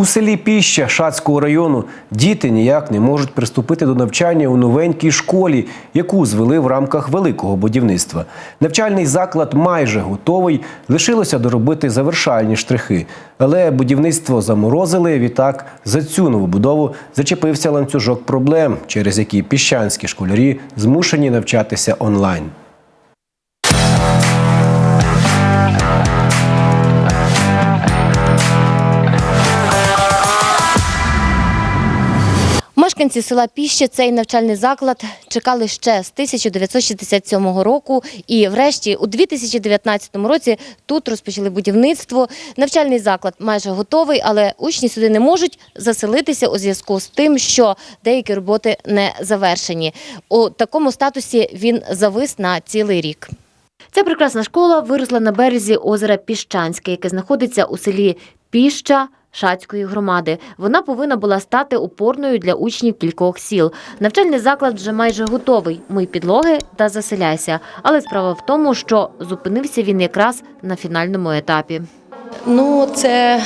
У селі Піща Шацького району діти ніяк не можуть приступити до навчання у новенькій школі, яку звели в рамках великого будівництва. Навчальний заклад майже готовий, лишилося доробити завершальні штрихи. Але будівництво заморозили. Відтак за цю новобудову зачепився ланцюжок проблем, через які піщанські школярі змушені навчатися онлайн. Мешканці села Піще цей навчальний заклад чекали ще з 1967 року. І врешті у 2019 році тут розпочали будівництво. Навчальний заклад майже готовий, але учні сюди не можуть заселитися у зв'язку з тим, що деякі роботи не завершені. У такому статусі він завис на цілий рік. Ця прекрасна школа виросла на березі озера Піщанське, яке знаходиться у селі Піща. Шацької громади вона повинна була стати опорною для учнів кількох сіл. Навчальний заклад вже майже готовий. Мий підлоги та заселяйся. Але справа в тому, що зупинився він якраз на фінальному етапі. Ну, це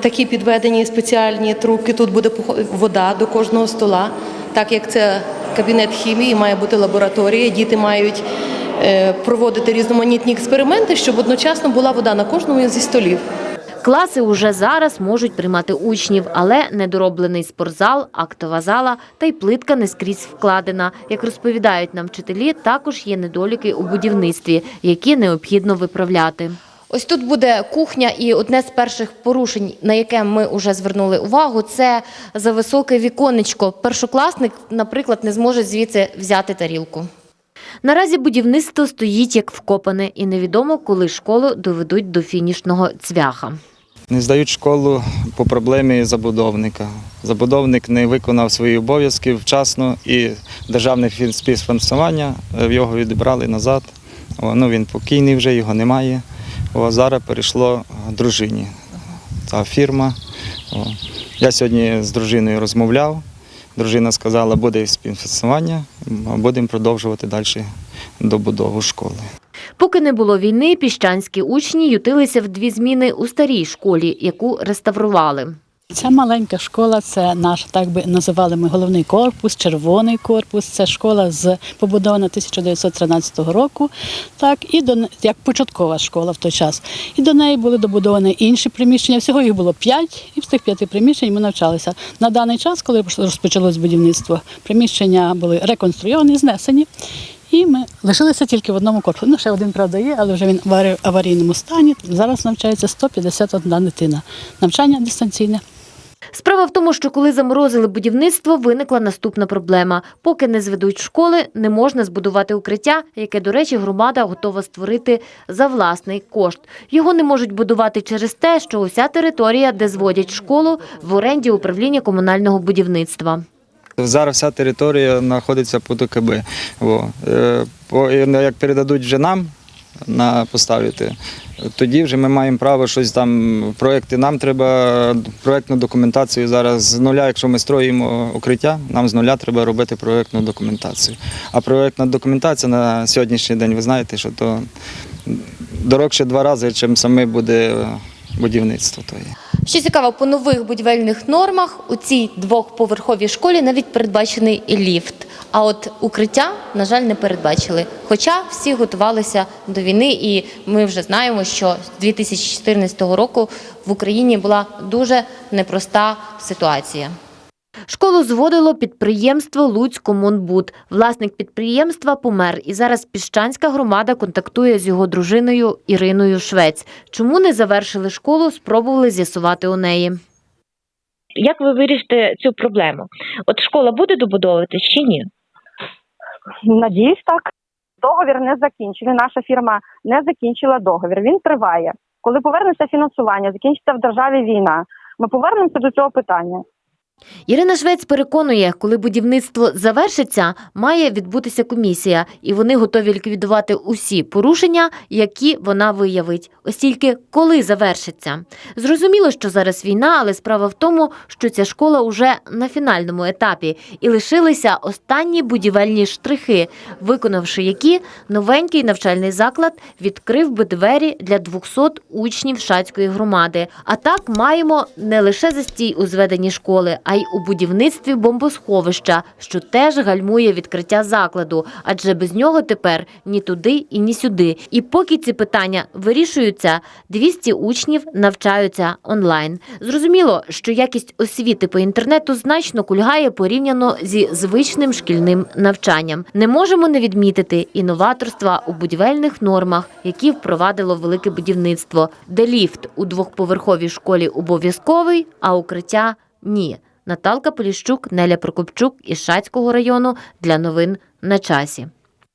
такі підведені спеціальні трубки. Тут буде вода до кожного стола. Так як це кабінет хімії, має бути лабораторія. Діти мають е, проводити різноманітні експерименти, щоб одночасно була вода на кожному зі столів. Класи уже зараз можуть приймати учнів, але недороблений спортзал, актова зала та й плитка не скрізь вкладена. Як розповідають нам вчителі, також є недоліки у будівництві, які необхідно виправляти. Ось тут буде кухня, і одне з перших порушень, на яке ми вже звернули увагу, це за високе віконечко. Першокласник, наприклад, не зможе звідси взяти тарілку. Наразі будівництво стоїть як вкопане, і невідомо, коли школу доведуть до фінішного цвяха. Не здають школу по проблемі забудовника. Забудовник не виконав свої обов'язки вчасно і державне фін- співфінансування е, його відібрали назад. О, ну, він покійний вже, його немає. О, зараз перейшло дружині. Ця фірма. О. Я сьогодні з дружиною розмовляв. Дружина сказала, буде співфінансування, будемо продовжувати далі добудову школи. Поки не було війни, піщанські учні ютилися в дві зміни у старій школі, яку реставрували. Ця маленька школа це наш, так би називали ми головний корпус, червоний корпус. Це школа з побудована 1913 року, так і до як початкова школа в той час. І до неї були добудовані інші приміщення. Всього їх було п'ять, і в цих п'яти приміщень ми навчалися. На даний час, коли розпочалось будівництво, приміщення були реконструйовані, знесені. І ми лишилися тільки в одному корпусі. Ну, ще один, правда, є, але вже він в аварійному стані. Зараз навчається 151 дитина. Навчання дистанційне. Справа в тому, що коли заморозили будівництво, виникла наступна проблема. Поки не зведуть школи, не можна збудувати укриття, яке, до речі, громада готова створити за власний кошт. Його не можуть будувати через те, що уся територія, де зводять школу, в оренді управління комунального будівництва. Зараз вся територія знаходиться під ОКБ. Е, ну, Як передадуть вже нам на поставити, тоді вже ми маємо право щось там, проекти. Нам треба проектну документацію зараз з нуля. Якщо ми строїмо укриття, нам з нуля треба робити проектну документацію. А проектна документація на сьогоднішній день, ви знаєте, що то дорогше два рази, чим саме буде будівництво. Тоє. Що цікаво, по нових будівельних нормах у цій двохповерховій школі навіть передбачений ліфт. А от укриття, на жаль, не передбачили. Хоча всі готувалися до війни, і ми вже знаємо, що з 2014 року в Україні була дуже непроста ситуація. Школу зводило підприємство Луцькомонбуд. Власник підприємства помер, і зараз піщанська громада контактує з його дружиною Іриною Швець. Чому не завершили школу, спробували з'ясувати у неї. Як ви вирішите цю проблему? От школа буде добудовуватись чи ні? Надіюсь, так. Договір не закінчений. Наша фірма не закінчила договір. Він триває. Коли повернеться фінансування, закінчиться в державі війна. Ми повернемося до цього питання. Ірина Швець переконує, коли будівництво завершиться, має відбутися комісія, і вони готові ліквідувати усі порушення, які вона виявить. Ось тільки коли завершиться. Зрозуміло, що зараз війна, але справа в тому, що ця школа уже на фінальному етапі і лишилися останні будівельні штрихи, виконавши які новенький навчальний заклад відкрив би двері для 200 учнів Шацької громади. А так маємо не лише застій у зведенні школи, а й у будівництві бомбосховища, що теж гальмує відкриття закладу, адже без нього тепер ні туди і ні сюди. І поки ці питання вирішуються, 200 учнів навчаються онлайн. Зрозуміло, що якість освіти по інтернету значно кульгає порівняно зі звичним шкільним навчанням. Не можемо не відмітити і новаторства у будівельних нормах, які впровадило велике будівництво, де ліфт у двохповерховій школі обов'язковий, а укриття ні. Наталка Поліщук, Неля Прокопчук із Шацького району для новин на часі.